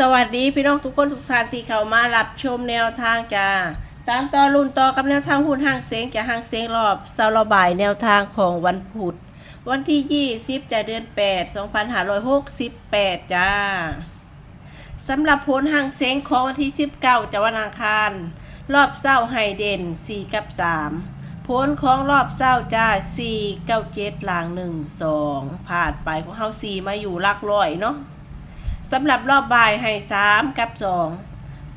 สวัสดีพี่น้องทุกคนทุกท่านที่เข้ามารับชมแนวทางจ้าตามต่อรุ่นต่อกับแนวทางหุ้นห้างเสียงจากห้างเสียงรอบเสาระบายแนวทางของวันพุธวันที่ 20จะเดือน 8 2568 จ้าสำหรับผลห้างเสียงของวันที่ 19จะวันอังคาร รอบเศร้าไฮเด่น 4 กับ 3 ผลของรอบเศร้าจ้า 4 9 7หลาง1 2ผ่านไปของเฮา4มาอยู่หลักร้อยเนาะ สำหรับรอบบ่ายให้สามกับสอง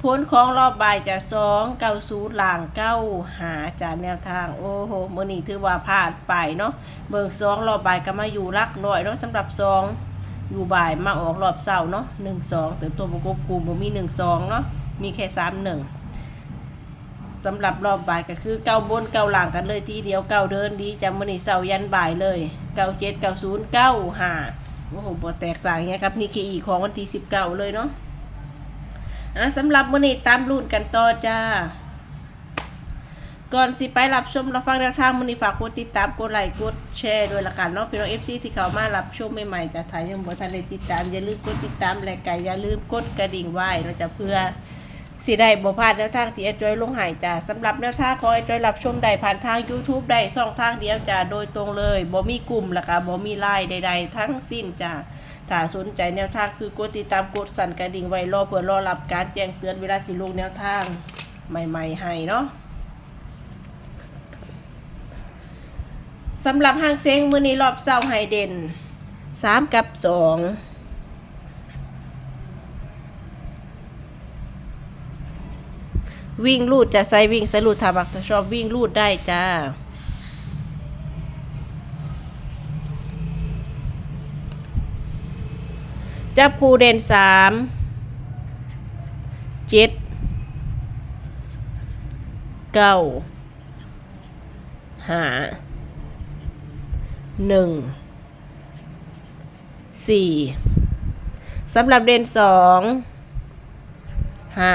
ผลของรอบบ่ายจะสองเก้าศูนย์หลางเก้าหาจากแนวทาง โอ้โหมือนี้ถือว่าพลาดไปเนาะเบิกสองรอบบ่ายก็มาอยู่รักร้อยเนาะสำหรับสองอยู่บ่ายมาออกรอบเสาร์เนาะหนึ่งสองแต่ตัวประกบกลุ่มบ่มีหนึ่งสองเนาะมีแค่สามหนึ่งสำหรับรอบบ่ายก็คือเก้าบนเก้าหลังกันเลยทีเดียวเก้าเดินดีจำมือนี้เสาร์ยันบ่ายเลยเก้าเจ็ดเก้าศูนย์เก้าห้า โอ้โหบ่แตกต่างเงี้ยครับนี่คืออีของวันที่สิบเก้าเลยเนาะอะสำหรับมื้อนี้ตามรุ่นกันต่อจ้า ก่อนสิไปรับชมรับฟังแนวทางมื้อนี้ฝากกดติดตามกดไลค์กดแชร์ด้วยละกันเนาะพี่น้อง FC ที่เข้ามารับชมใหม่ๆจะถ่ายยังบ่ทันได้ติดตามอย่าลืมกดติดตามและก็อย่าลืมกดกระดิ่งไว้เนาะจ้ะเพื่อ สิได้บ่พลาดแนวทางที่แอดจอยลงหายจ้าสำหรับแนวทางขอแอดจอยรับชมได้ผ่านทาง YouTube ได้ช่องทางเดียวจ้าโดยตรงเลยบ่มีกลุ่มแล้วก็บ่มีไลน์ใด ๆ ทั้งสิ้นจ้าถ้าสนใจแนวทางคือกดติดตามกดสั่นกระดิ่งไว้รอเพื่อรอรับการแจ้งเตือนเวลาที่ลงแนวทางใหม่ ๆ ให้เนาะสำหรับห้างเซ้งมือนี้รอบเศร้าไฮเดนสามกับสอง วิ่งลูดจะใส่วิ่งใส่ลูดถ้าบักถ้าชอบวิ่งลูดได้จ้าจับคูเด่นสามเจ็ดเก้าห้าหนึ่งสี่สำหรับเด่นสองห้า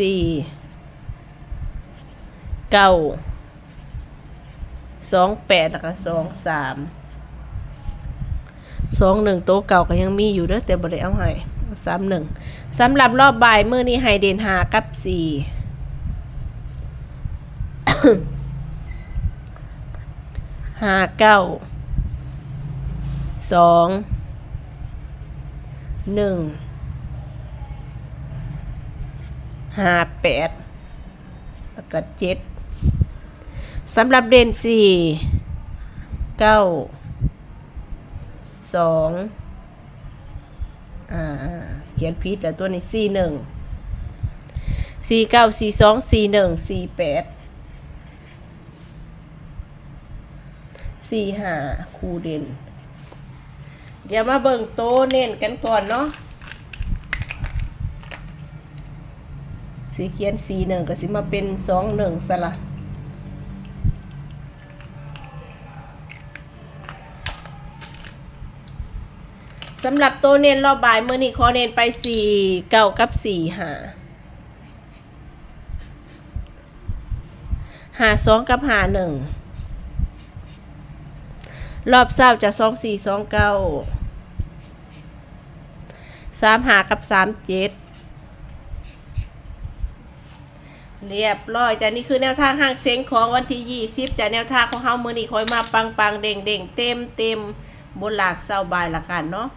สี่เก้าสองแปดแล้วก็สองสามสองหนึ่งโต๊ะเก่าก็ยังมีอยู่เด้อแต่บ่ได้เอาให้สามหนึ่งสำหรับรอบบ่ายมื้อนี้ให้เดนหากับสี่ห้าเก้าสองหนึ่ง ห้าแปดแล้วก็เจ็ดสำหรับเด่นสี่เก้าสองอ่าเขียนผิดแต่ตัวนี้สี่หนึ่งสี่เก้าสี่สองสี่หนึ่งสี่แปดสี่ห้าคูเด่นเดี๋ยวมาเบิ่งโตเน้นกันก่อนเนาะ สีเขียนสีหนึ่งก็สิมาเป็นสองหนึ่งสละสำหรับตัวเน้นรอบบ่ายเมื่อนี้ขอเน้นไปสี่เก้ากับสี่หาหาสองกับหาหนึ่งรอบเศร้าจะสองสี่สองเก้าสามหากับสามเจ็ด เรียบร้อยจ้ะนี่คือแนวทางห้างเซ็งของวันที่ยี่สิบจ้ะแนวทางของเฮามือนี้คอยมาปังปังเด้งเด้งเต็มเต็มบนหลากเศร้าบายละกันเนาะ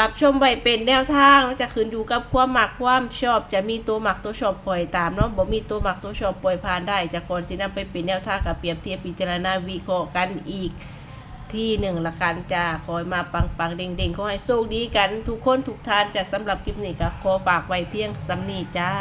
รับชมไว้เป็นแนวทางแล้วจะขึ้นอยู่กับความหมักความชอบ จะมีตัวหมักตัวชอบปล่อยตามเนาะบ่มีตัวหมักตัวชอบปล่อยผ่านได้จะก่อนสินำไปเป็นแนวทางกับเปรียบเทียบพิจารณาวิเคราะห์กันอีกที่หนึ่งละกันจ้าคอยมาปังปังเด้งเด้งๆขอให้โชคดีกัน ทุกคนทุกท่านจะสำหรับคลิปนี้ก็ขอฝากไว้เพียงสำนีจ้า